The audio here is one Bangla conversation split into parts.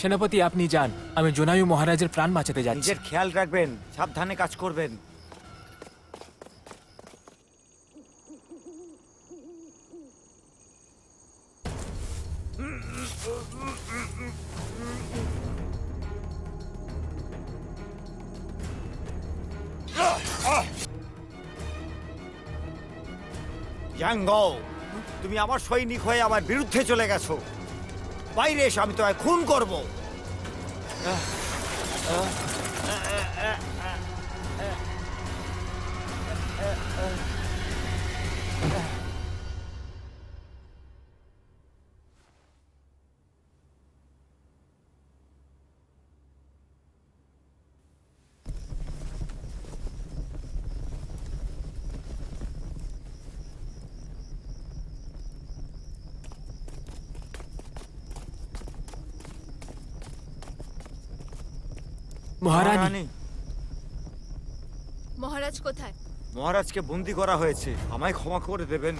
সেনাপতি, আপনি যান। আমি জোনায়ু মহারাজের প্রাণ বাঁচাতে যাচ্ছি। নিজের খেয়াল রাখবেন, সাবধানে কাজ করবেন। তুমি আমার সৈনিক হয়ে আমার বিরুদ্ধে চলে গেছো। বাইরে এসে আমি তোমায় খুন করব। মহারানী। মহারাজ কোথায়? মহারাজকে বন্দি করা হয়েছে। আমায় ক্ষমা করে দেবেন।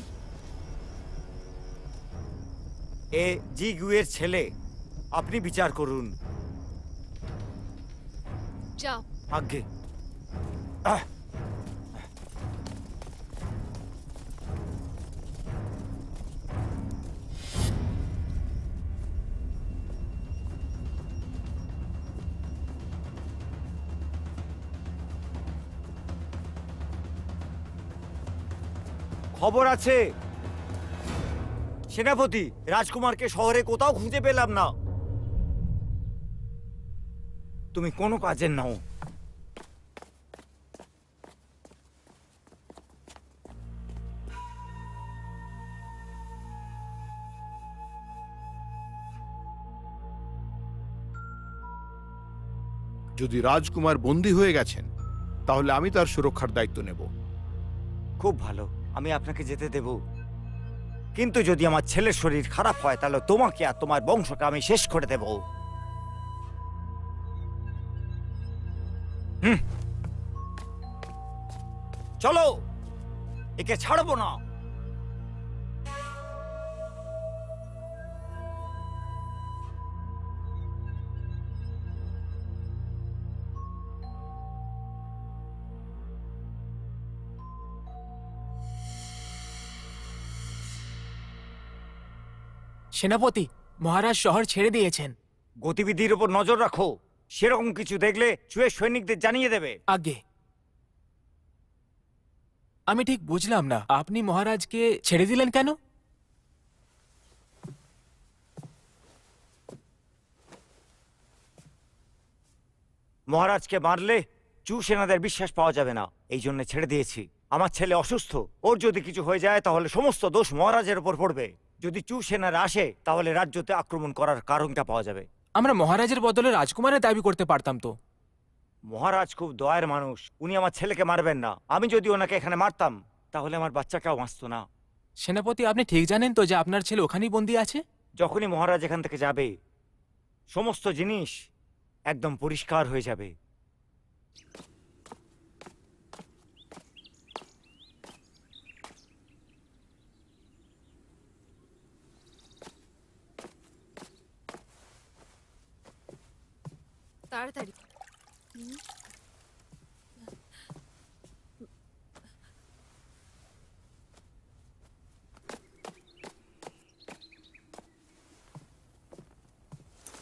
এ জি গুয়ের ছেলে আপনি বিচার করুন। যাও। আজ্ঞে। আহ! খবর আছে। সেনাপতি রাজকুমারকে শহরে কোথাও খুঁজে পেলাম না। তুমি কোনো কাজের নাও। যদি রাজকুমার বন্দী হয়ে গেছেন তাহলে আমি তার সুরক্ষার দায়িত্ব নেব। খুব ভালো। আমি আপনাকে যেতে দেব। কিন্তু যদি আমার ছেলের শরীর খারাপ হয়, তাহলে তোমাকে আর তোমার বংশকে আমি শেষ করে দেব। হুম। চলো, একে ছাড়বো না। সেনাপতি মহারাজ শহর ছেড়ে দিয়েছেন। গতিবিধির উপর নজর রাখো। সেরকম কিছু দেখলে চুয়ের সৈনিকদের জানিয়ে দেবে। আগে আমি ঠিক বুঝলাম না আপনি মহারাজকে ছেড়ে দিলেন কেন? মহারাজকে মারলে চু সেনাদের বিশ্বাস পাওয়া যাবে না। এই জন্য ছেড়ে দিয়েছি। আমার ছেলে অসুস্থ। ওর যদি কিছু হয়ে যায় তাহলে সমস্ত দোষ মহারাজের উপর পড়বে। যদি চু সেনারা আসে তাহলে রাজ্যতে আক্রমণ করার কারণটা পাওয়া যাবে। আমরা মহারাজের বদলে রাজকুমারের দাবি করতে পারতাম তো। মহারাজ খুব দয়ার মানুষ উনি আমার ছেলেকে মারবেন না। আমি যদি ওনাকে এখানে মারতাম তাহলে আমার বাচ্চাটাও বাঁচতো না। সেনাপতি আপনি ঠিক জানেন তো যে আপনার ছেলে ওখানেই বন্দি আছে? যখনই মহারাজ এখান থেকে যাবে সমস্ত জিনিস একদম পরিষ্কার হয়ে যাবে। তাড়াতাড়ি।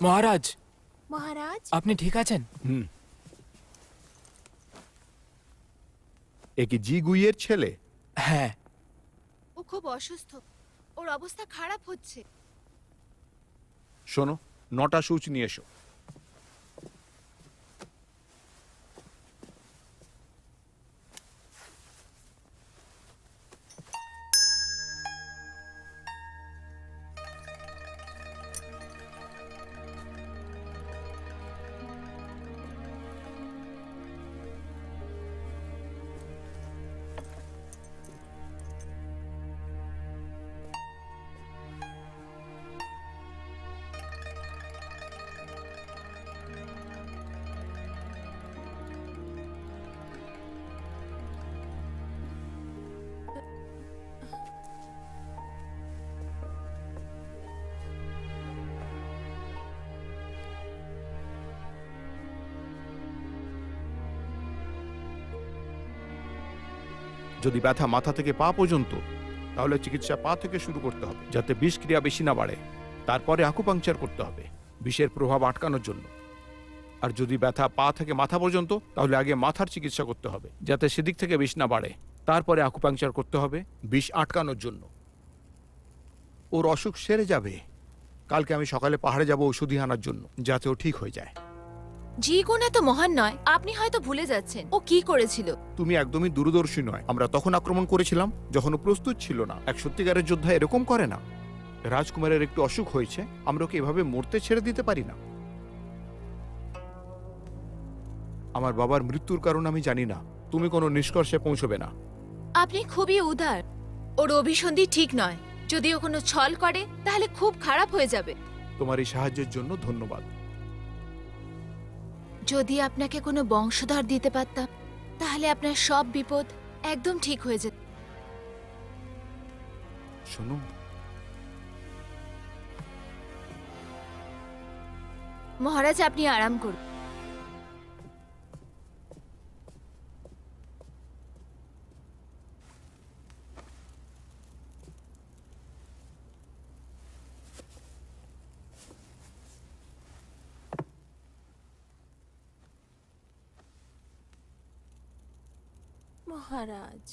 মহারাজ মহারাজ? আপনি ঠিক আছেন? হুম। এ কি জি গুইয়ের ছেলে? হ্যাঁ। ও খুব অসুস্থ। ওর অবস্থা খারাপ হচ্ছে। শোনো নটা সূচ নিয়ে এসো। যদি ব্যথা মাথা থেকে পা পর্যন্ত, তাহলে চিকিৎসা পা থেকে শুরু করতে হবে, যাতে বিষক্রিয়া বেশি না বাড়ে। তারপরে আকুপাংচার করতে হবে, বিষের প্রভাব আটকানোর জন্য। আর যদি ব্যথা পা থেকে মাথা পর্যন্ত, তাহলে আগে মাথার চিকিৎসা করতে হবে, যাতে সেদিক থেকে বিষ না বাড়ে। তারপরে আকুপাংচার করতে হবে, বিষ আটকানোর জন্য। ওর অসুখ সেরে যাবে। কালকে আমি সকালে পাহাড়ে যাব ওষুধি আনার জন্য, যাতে ও ঠিক হয়ে যায়। জি গুণ এত মহান নয় আপনি হয়তো ভুলে যাচ্ছেন। ও কি করেছিল? তুমি একদমই দূরদর্শী নয়। আমরা তখন আক্রমণ করেছিলাম যখন ও প্রস্তুত ছিল না। এক সত্যিকারের যোদ্ধা এরকম করে না। রাজকুমারের একটু অসুখ হয়েছে আমরা ওকে এভাবে মরতে ছেড়ে দিতে পারি না। আমার বাবার মৃত্যুর কারণ আমি জানি না। তুমি কোনো নিষ্কর্ষে পৌঁছবে না। আপনি খুবই উদার। ওর অভিসন্ধি ঠিক নয়। যদি ও কোনো ছল করে তাহলে খুব খারাপ হয়ে যাবে। তোমার এই সাহায্যের জন্য ধন্যবাদ। যদি আপনাকে কোনো বংশধর দিতে পারতাম তাহলে আপনার সব বিপদ একদম ঠিক হয়ে যেত। শোনো মহারাজ আপনি আরাম করুন। মহারাজ।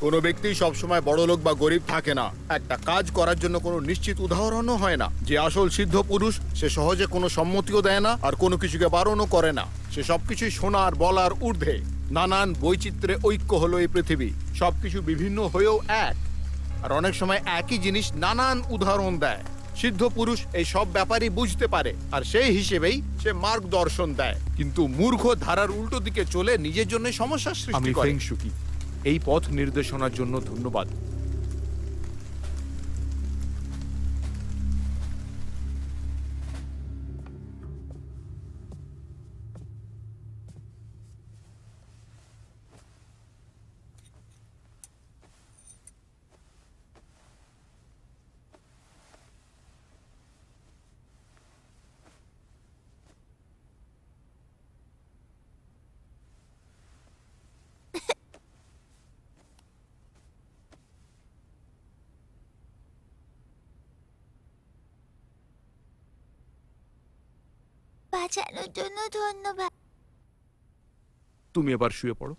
কোনো ব্যক্তি সবসময় বড় লোক বা গরিব থাকে না। একটা কাজ করার জন্য কোনো নিশ্চিত উদাহরণও হয় না। যে আসল সিদ্ধ পুরুষ সে সহজে কোনো সম্মতিও দেয় না আর কোনো কিছুকে বারণও করে না। সে সবকিছুই শোনার বলার ঊর্ধ্বে। নানান বৈচিত্র্যে ঐক্য হলো এই পৃথিবী। সবকিছু বিভিন্ন হয়েও এক। আর অনেক সময় একই জিনিস নানান উদাহরণ দেয়। সিদ্ধ পুরুষ এই সব ব্যাপারই বুঝতে পারে আর সেই হিসেবেই সে মার্গদর্শন দেয়। কিন্তু মূর্খ ধারার উল্টো দিকে চলে নিজের জন্য সমস্যা সৃষ্টি করে। এই পথ নির্দেশনার জন্য ধন্যবাদ। বাঁচানোর জন্য ধন্যবাদ। তুমি এবার শুয়ে পড়ো।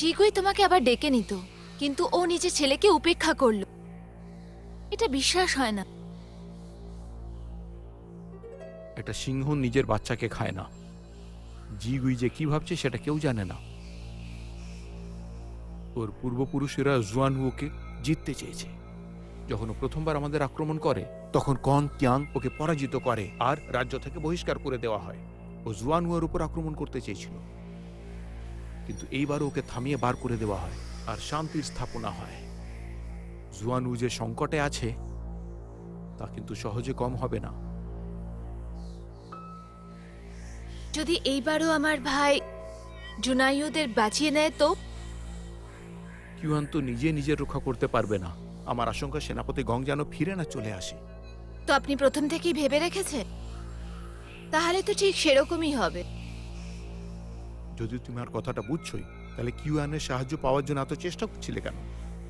ঠিকই তোমাকে আবার ডেকে নিত, কিন্তু ও নিজের ছেলেকে উপেক্ষা করল। এটা বিশ্বাস হয় না। একটা সিংহ নিজের বাচ্চাকে খায় না। জিগুই যে কি ভাবছে সেটা কেউ জানে না। ওর পূর্বপুরুষেরা জুয়ানহুকে জিততে চেয়েছে। যখন ও প্রথমবার আমাদের আক্রমণ করে, তখন কন তিয়াং ওকে পরাজিত করে আর রাজ্য থেকে বহিষ্কার করে দেওয়া হয়। ও জুয়ানুয়ের উপর আক্রমণ করতে চেয়েছিল। কিন্তু এইবার ওকে থামিয়ে বার করে দেওয়া হয় আর শান্তির স্থাপনা হয়। জুয়ানু যে সংকটে আছে তা কিন্তু সহজে কম হবে না। যদি এইবারও আমার ভাই জুনাইয়ুদের বাঁচিয়ে নেয় তো? কিউয়ান তো নিজে নিজের রক্ষা করতে পারবে না। আমার আশঙ্কা সেনাপতি গং যেন ফিরে না চলে আসে। তো আপনি প্রথম থেকেই ভেবে রেখেছেন? তাহলে তো ঠিক সেরকমই হবে। যদি তুমি আর কথাটা বুঝছোই তাহলে কিউ কিউয়ানের সাহায্য পাওয়ার জন্য এত চেষ্টা করছিলে কেন?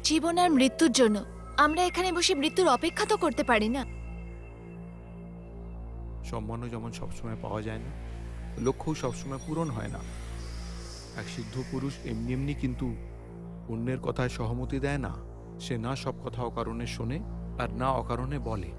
জীবন আর মৃত্যুর জন্য। আমরা এখানে বসে মৃত্যুর অপেক্ষা তো করতে পারি না। সম্মানও যেমন সবসময় পাওয়া যায় না লক্ষ্যও সবসময় পূরণ হয় না। এক সিদ্ধ পুরুষ এমনি এমনি কিন্তু অন্যের কথায় সহমতি দেয় না। সে না সব কথা অকারণে শোনে আর না অকারণে বলে।